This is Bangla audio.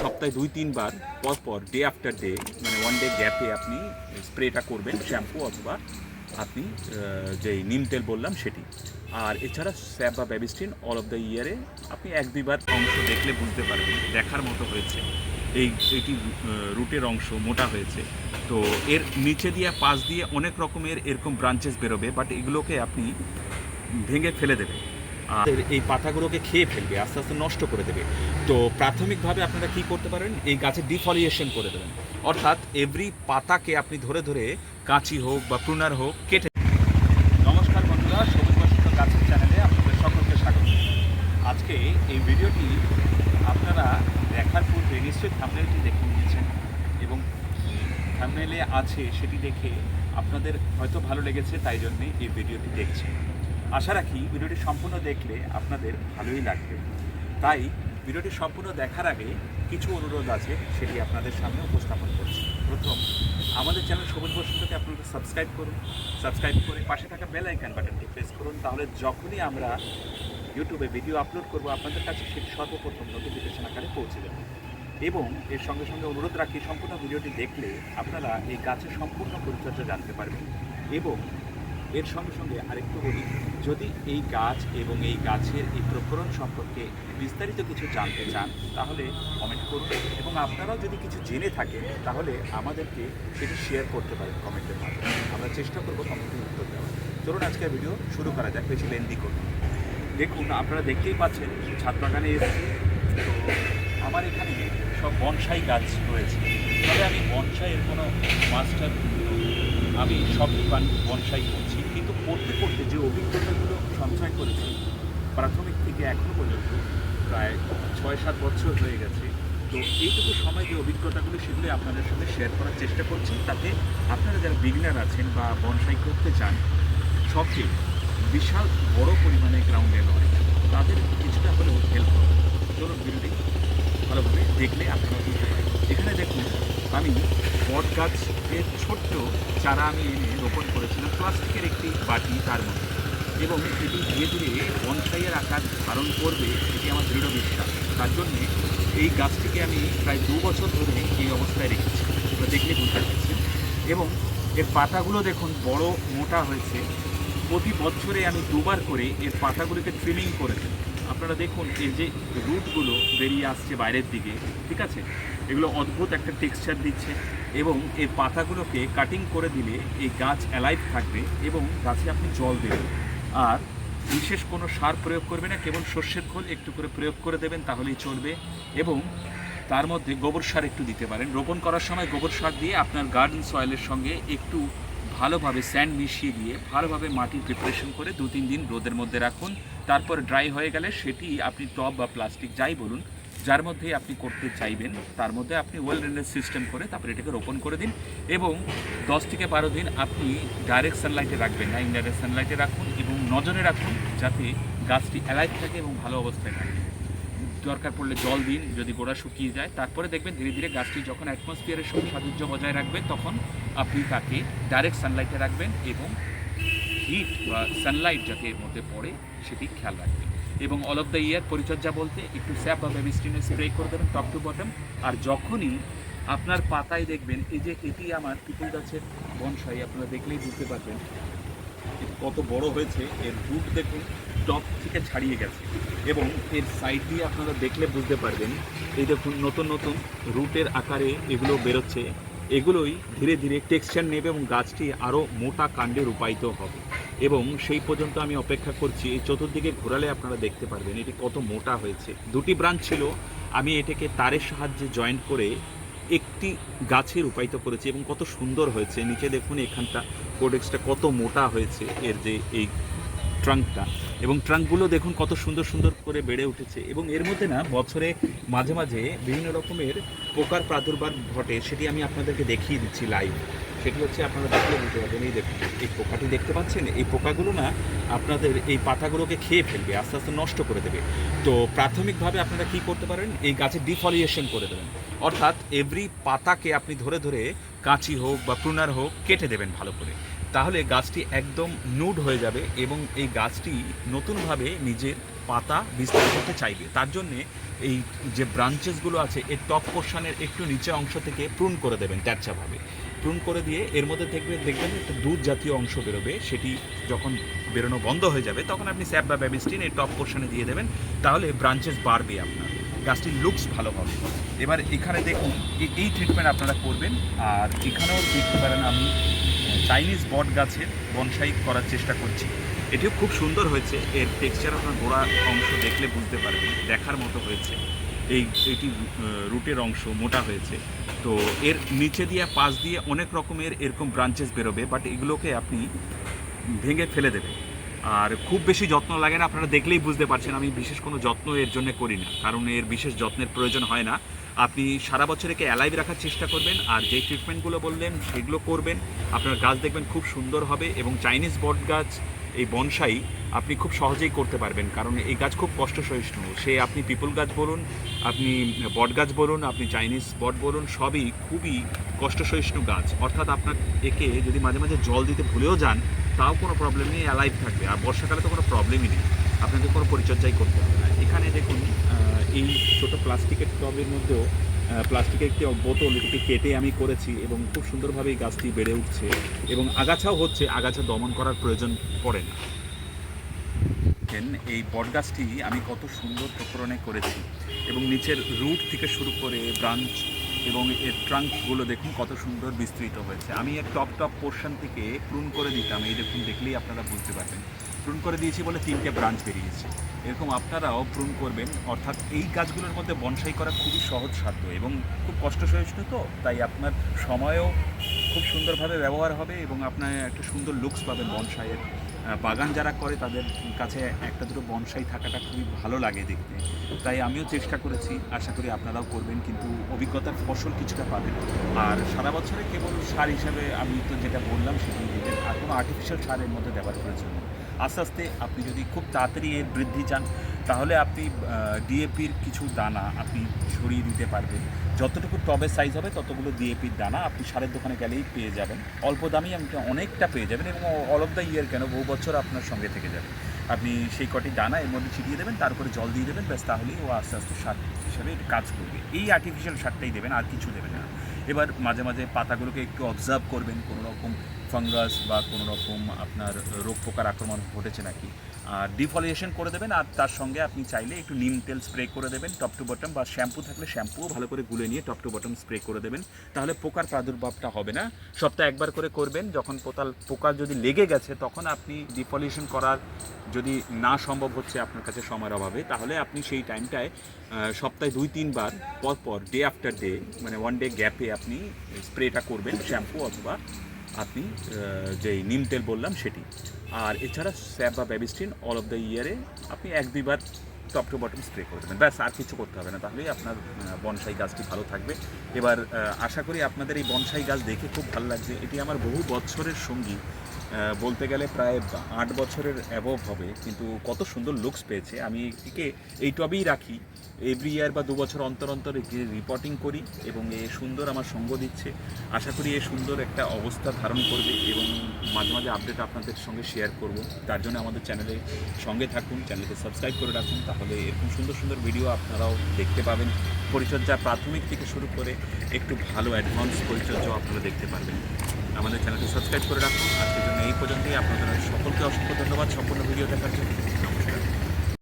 সপ্তাহে দুই, তিনবার, পর পর ডে আফটার ডে মানে ওয়ান ডে গ্যাপে আপনি স্প্রেটা করবেন শ্যাম্পু অথবা আপনি যেই নিম তেল বললাম সেটি। আর এছাড়া স্যাপ বা ব্যাবিস্টিন অল অফ দ্য ইয়ারে আপনি এক, দুইবার অংশ দেখলে বুঝতে পারবেন, দেখার মতো হয়েছে। এই, এটি রুটের অংশ, মোটা হয়েছে। তো এর নিচে দিয়ে, পাশ দিয়ে অনেক রকমের এরকম ব্রাঞ্চেস বেরোবে বাট এগুলোকে আপনি ভেঙে ফেলে দেবেন। এই পাতাগুলোকে খেয়ে ফেলবে, আস্তে আস্তে নষ্ট করে দেবে। তো প্রাথমিকভাবে আপনারা কি করতে পারেন? এই গাছের ডিফলিয়েশন করে দেবেন। অর্থাৎ এভরি পাতাকে আপনি ধরে ধরে কাঁচি হোক বা প্রুনার হোক কেটে নমস্কার বন্ধুরা সবুজ বসন্ত গাছের চ্যানেলে আপনাদের সকলকে স্বাগত। আজকে এই ভিডিওটি আপনারা দেখার পূর্বে নিশ্চয়ই থামনেলটি দেখে নিয়েছেন এবং কী থামনেলে আছে সেটি দেখে আপনাদের হয়তো ভালো লেগেছে, তাই জন্যে এই ভিডিওটি দেখছেন আশা রাখি ভিডিওটি সম্পূর্ণ দেখলে আপনাদের ভালোই লাগবে। তাই ভিডিওটি সম্পূর্ণ দেখার আগে কিছু অনুরোধ আছে, সেটি আপনাদের সামনে উপস্থাপন করছি। প্রথম, আমাদের চ্যানেল সবুজ বসন্তকে আপনারা সাবস্ক্রাইব করুন। সাবস্ক্রাইব করে পাশে থাকা বেল আইকন বাটনটি প্রেস করুন, তাহলে যখনই আমরা ইউটিউবে ভিডিও আপলোড করব, আপনাদের কাছে সেটি সর্বপ্রথম নোটিফিকেশন আকারে পৌঁছে যাবে। এবং এর সঙ্গে সঙ্গে অনুরোধ রাখি, সম্পূর্ণ ভিডিওটি দেখলে আপনারা এই গাছের সম্পূর্ণ পরিচর্যা জানতে পারবেন। এবং এর সঙ্গে সঙ্গে আরেকটু বলি যদি এই গাছ এবং এই গাছের এই প্রকরণ সম্পর্কে বিস্তারিত কিছু জানতে চান, তাহলে কমেন্ট করুন এবং আপনারাও যদি কিছু জেনে থাকেন, তাহলে আমাদেরকে সেটি শেয়ার করতে পারেন কমেন্টের মাধ্যমে। আমরা চেষ্টা করব কমেন্টের উত্তর দেওয়ার। চলুন আজকের ভিডিও শুরু করা যাক, বেশি লেন্দি করুন দেখুন, আপনারা দেখতেই পাচ্ছেন, ছাদ বাগানে এসেছি। তো আমার এখানে সব বনসাই গাছ রয়েছে। তবে আমি বনসাইয়ের কোনো মাস্টার আমি বান- বনসাই করছি। কিন্তু পড়তে পড়তে যে অভিজ্ঞতাগুলো সঞ্চয় করেছি, প্রাথমিক থেকে এখনও পর্যন্ত প্রায় ছয় সাত বছর হয়ে গেছে। তো এইটুকু সময় যে অভিজ্ঞতাগুলো সেগুলো আপনাদের সঙ্গে শেয়ার করার চেষ্টা করছি, তাতে আপনারা যারা বিগনার আছেন বা বনসাই করতে চান, শখে বিশাল বড় পরিমাণে গ্রাউন্ডে নয়, তাদের কিছুটা হলেও হেল্প হবে। ভিডিওটি ভালোভাবে দেখলে আপনারা বুঝতে পারেন এখানে দেখুন, আমি বট গাছের ছোট্ট চারা আমি এনে রোপণ করেছিলাম প্লাস্টিকের একটি বাটি তার মধ্যে। এবং এটি ধীরে ধীরে বনসাইয়ের আকার ধারণ করবে, এটি আমার দৃঢ় বিশ্বাস। তার জন্যে এই গাছটিকে আমি প্রায় দু বছর ধরে এই অবস্থায় রেখেছি। দেখলে বুঝতে পারছেন এবং এর পাতাগুলো দেখুন বড় মোটা হয়েছে। প্রতি বছরে আমি দুবার করে এর পাতাগুলিকে ট্রিমিং করে দিই। আপনারা দেখুন এই যে রুটগুলো বেরিয়ে আসছে বাইরের দিকে, ঠিক আছে? এগুলো অদ্ভুত একটা টেক্সচার দিচ্ছে। এবং এই পাতাগুলোকে কাটিং করে দিলে এই গাছ অ্যালাইভ থাকবে এবং গাছে আপনি জল দেবেন। আর বিশেষ কোনো সার প্রয়োগ করবে না, কেবল সর্ষের খোল একটু করে প্রয়োগ করে দেবেন, তাহলেই চলবে। এবং তার মধ্যে গোবর সার একটু দিতে পারেন। রোপণ করার সময় গোবর সার দিয়ে আপনার গার্ডেন সয়েলের সঙ্গে একটু ভালোভাবে স্যান্ড মিশিয়ে দিয়ে ভালোভাবে মাটির প্রিপারেশন করে দু তিন দিন রোদের মধ্যে রাখুন। তারপর ড্রাই হয়ে গেলে সেটি আপনি টব বা প্লাস্টিক যাই বলুন যার মধ্যে আপনি করতে চাইবেন, তার মধ্যে আপনি ওয়েল ড্রেনেজ সিস্টেম করে তারপরে এটাকে রোপণ করে দিন এবং দশ থেকে বারো দিন আপনি ডাইরেক্ট সানলাইটে রাখবেন, না ইনডাইরেক্ট সানলাইটে রাখুন এবং নজরে রাখুন যাতে গাছটি অ্যালাইভ থাকে এবং ভালো অবস্থায় থাকে। দরকার পড়লে জল দিন, যদি গোড়া শুকিয়ে যায়, তারপরে দেখবেন ধীরে ধীরে গাছটি যখন অ্যাটমসফিয়ারের সঙ্গে সাদুর্য বজায় রাখবে, তখন আপনি তাকে ডাইরেক্ট সানলাইটে রাখবেন এবং হিট বা সানলাইট যাতে এর মধ্যে পড়ে, সেটি খেয়াল রাখবেন। এবং অল অফ দ্য ইয়ার পরিচর্যা বলতে একটু স্যাপ বা বেবিস্টিনে স্প্রে করে দেবেন টপ টু বটম আর যখনই আপনার পাতায় দেখবেন, এই যে এটি আমার পিপুল গাছের বনসাই, আপনারা দেখলেই বুঝতে পারবেন কত বড় হয়েছে। এর রুট দেখুন টপ থেকে ছাড়িয়ে গেছে। এবং এর সাইড দিয়ে আপনারা দেখলে বুঝতে পারবেন, এই দেখুন নতুন নতুন রুটের আকারে এগুলো বেরোচ্ছে। এগুলোই ধীরে ধীরে টেক্সচার নেবে এবং গাছটি আরও মোটা কাণ্ডে রূপায়িত হবে। এবং সেই পর্যন্ত আমি অপেক্ষা করছি। এই চতুর্দিকে ঘোরালে আপনারা দেখতে পারবেন এটি কত মোটা হয়েছে। দুটি ব্রাঞ্চ ছিল। আমি এটাকে তারের সাহায্যে জয়েন্ট করে একটি গাছে রূপায়িত করেছি এবং কত সুন্দর হয়েছে। নিচে দেখুন এখানটা কোডেক্সটা কত মোটা হয়েছে এর যে এই ট্রাঙ্কটা। এবং ট্রাঙ্কগুলো দেখুন কত সুন্দর সুন্দর করে বেড়ে উঠেছে। এবং এর মধ্যে না, বছরে মাঝে মাঝে বিভিন্ন রকমের পোকার প্রাদুর্ভাব ঘটে, সেটি আমি আপনাদেরকে দেখিয়ে দিচ্ছি লাইভ সেটি হচ্ছে আপনারা দেখলে বুঝতে পারবেন, এই দেখুন, এই পোকাটি দেখতে পাচ্ছেন? এই পোকাগুলো না আপনাদের এই পাতাগুলোকে খেয়ে ফেলবে, আস্তে আস্তে নষ্ট করে দেবে। তো প্রাথমিকভাবে আপনারা কি করতে পারেন? এই গাছের ডিফলিয়েশন করে দেবেন। অর্থাৎ এভরি পাতাকে আপনি ধরে ধরে কাঁচি হোক বা প্রুনার হোক কেটে দেবেন ভালো করে। তাহলে গাছটি একদম নুড হয়ে যাবে এবং এই গাছটি নতুনভাবে নিজের পাতা বিস্তার করতে চাইবে। তার জন্যে এই যে ব্রাঞ্চেসগুলো আছে, এর টপ পোর্শনের একটু নিচে অংশ থেকে প্রুন করে দেবেন ট্যাচাভাবে প্রুন করে দিয়ে এর মধ্যে দেখবেন দেখবেন একটা দুধ জাতীয় অংশ বেরোবে। সেটি যখন বেরোনো বন্ধ হয়ে যাবে, তখন আপনি স্যাপ বা ব্যাবিস্টিন এই টপ পোর্শনে দিয়ে দেবেন। তাহলে ব্রাঞ্চেস বাড়বে আপনার। গাছটির লুকস ভালো হবে। এবার এখানে দেখুন এই ট্রিটমেন্ট আপনারা করবেন। আর এখানেও দেখতে পারেন আমি চাইনিজ বট গাছের বনসাই করার চেষ্টা করছি। এটিও খুব সুন্দর হয়েছে। এর টেক্সচার আপনার গোড়া অংশ দেখলে বুঝতে পারবেন, দেখার মতো হয়েছে। এই, এটি রুটের অংশ, মোটা হয়েছে। তো এর নিচে দিয়ে, পাশ দিয়ে অনেক রকমের এরকম ব্রাঞ্চেস বেরোবে বাট এগুলোকে আপনি ভেঙে ফেলে দেবেন। আর খুব বেশি যত্ন লাগে না, আপনারা দেখলেই বুঝতে পারছেন, আমি বিশেষ কোনো যত্ন এর জন্য করি না, কারণ এর বিশেষ যত্নের প্রয়োজন হয় না। আপনি সারা বছর একে অ্যালাইভ রাখার চেষ্টা করবেন, আর যে ট্রিটমেন্টগুলো বললেন, সেগুলো করবেন। আপনার গাছ দেখবেন খুব সুন্দর হবে, এবং চাইনিজ বট গাছ এই বনসাই আপনি খুব সহজেই করতে পারবেন, কারণ এই গাছ খুব কষ্ট সহিষ্ণু সে আপনি পিপল গাছ বলুন, আপনি বট গাছ বলুন, আপনি চাইনিজ বট বলুন, সবই খুবই কষ্ট সহিষ্ণু গাছ। অর্থাৎ আপনার একে যদি মাঝে মাঝে জল দিতে ভুলেও যান, তাও কোনো প্রবলেম নেই অ্যালাইভ থাকবে। আর বর্ষাকালে তো কোনো প্রবলেমই নেই। আপনাকে কোনো পরিচর্যাই করতে হবে না। এখানে দেখুন এই ছোটো প্লাস্টিকের টবের মধ্যেও প্লাস্টিকের একটি বোতল এটিকে কেটে আমি করেছি এবং খুব সুন্দরভাবে এই গাছটি বেড়ে উঠছে এবং আগাছাও হচ্ছে, আগাছা দমন করার প্রয়োজন পড়ে না। দেখেন, এই বট গাছটি আমি কত সুন্দর প্রকরণে করেছি এবং নিচের রুট থেকে শুরু করে ব্রাঞ্চ এবং এর ট্রাঙ্কগুলো দেখুন কত সুন্দর বিস্তৃত হয়েছে। আমি এর টপ টপ পোর্শন থেকে প্রুন করে দিতাম, এই দেখুন দেখলেই আপনারা বুঝতে পারবেন। প্রুন করে দিয়েছি বলে তিনটে ব্রাঞ্চ বেরিয়েছে। এরকম আপনারাও প্রুন করবেন। অর্থাৎ এই গাছগুলোর মধ্যে বনসাই করা খুবই সহজ সাধ্য এবং খুব কষ্ট সহিষ্ণু তো, তাই আপনার সময়ও খুব সুন্দরভাবে ব্যবহার হবে এবং আপনার একটা সুন্দর লুকস পাবেন বনসাইয়ের। বাগান যারা করে তাদের কাছে একটা দুটো বনসাই থাকাটা খুবই ভালো লাগে দেখতে। তাই আমিও চেষ্টা করেছি, আশা করি আপনারাও করবেন, কিন্তু অভিজ্ঞতার ফসল কিছুটা পাবেন। আর সারা বছরে কেবল সার হিসাবে আমি তো যেটা বললাম সেটি দেবেন আর কোনো আর্টিফিশিয়াল সারের মধ্যে দেওয়ার প্রয়োজন আস্তে আস্তে আপনি যদি খুব তাড়াতাড়ি এর বৃদ্ধি চান, তাহলে আপনি ডিএপির কিছু দানা আপনি ছড়িয়ে দিতে পারবেন। যতটুকু টবের সাইজ হবে, ততগুলো ডিএপির দানা আপনি সারের দোকানে গেলেই পেয়ে যাবেন। অল্প দামেই আপনি অনেকটা পেয়ে যাবেন এবং অল অফ দ্য ইয়ার কেন, বহু বছর আপনার সঙ্গে থেকে যাবে। আপনি সেই কটি দানা এর মধ্যে ছিটিয়ে দেবেন, তারপরে জল দিয়ে দেবেন, ব্যাস তাহলেই ও আস্তে আস্তে সার হিসাবে কাজ করবে। এই আর্টিফিশিয়াল সারটাই দেবেন, আর কিছু দেবেন না। এবার মাঝে মাঝে পাতাগুলোকে একটু অবজার্ভ করবেন, কোনো রকম ফাঙ্গাস বা কোনো রকম আপনার রোগ পোকার আক্রমণ ঘটেছে নাকি? আর ডিফলিয়েশন করে দেবেন আর তার সঙ্গে আপনি চাইলে একটু নিম তেল স্প্রে করে দেবেন, টপ টু বটম, বা শ্যাম্পু থাকলে শ্যাম্পুও ভালো করে গুলে নিয়ে টপ টু বটম স্প্রে করে দেবেন। তাহলে পোকার প্রাদুর্ভাবটা হবে না। সপ্তাহে একবার করে করবেন, যখন পোতাল, পোকা যদি লেগে গেছে, তখন আপনি ডিফলিয়েশন করার যদি না সম্ভব হচ্ছে আপনার কাছে সময়ের অভাবে, তাহলে আপনি সেই টাইমটায় সপ্তাহে দুই, তিনবার পর পর ডে আফটার ডে মানে ওয়ান ডে গ্যাপে আপনি স্প্রেটা করবেন, শ্যাম্পু অথবা আপনি যেই নিম তেল বললাম সেটি। আর এছাড়া স্যাপ বা ব্যাবিস্টিন অল অফ দ্য ইয়ারে আপনি এক, দুইবার টপ টু বটম স্প্রে করে দেবেন। ব্যাস, আর কিছু করতে হবে না। তাহলেই আপনার বনসাই গাছটি ভালো থাকবে। এবার আশা করি আপনাদের এই বনসাই গাছ দেখে খুব ভালো লাগছে। এটি আমার বহু বছরের সঙ্গী। বলতে গেলে প্রায় আট বছরের অ্যাবভ হবে, কিন্তু কত সুন্দর লুকস পেয়েছে। আমি এটিকে এই টবেই রাখি এভরি ইয়ার বা দু বছর অন্তর অন্তর রিপোর্টিং করি এবং এ সুন্দর আমার সঙ্গ দিচ্ছে। আশা করি এ সুন্দর একটা অবস্থা ধারণ করবে এবং মাঝে মাঝে আপডেট আপনাদের সঙ্গে শেয়ার করব। তার জন্য আমাদের চ্যানেলে সঙ্গে থাকুন চ্যানেলকে সাবস্ক্রাইব করে রাখুন, তাহলে এরকম সুন্দর সুন্দর ভিডিও আপনারাও দেখতে পাবেন। পরিচর্যা প্রাথমিক থেকে শুরু করে একটু ভালো অ্যাডভান্স পরিচর্যাও আপনারা দেখতে পারবেন। আমাদের চ্যানেলটি সাবস্ক্রাইব করে রাখুন। আজকের জন্য এই পর্যন্তই। আপনাদের সকলকে অসংখ্য ধন্যবাদ। সম্পূর্ণ ভিডিও দেখার জন্য।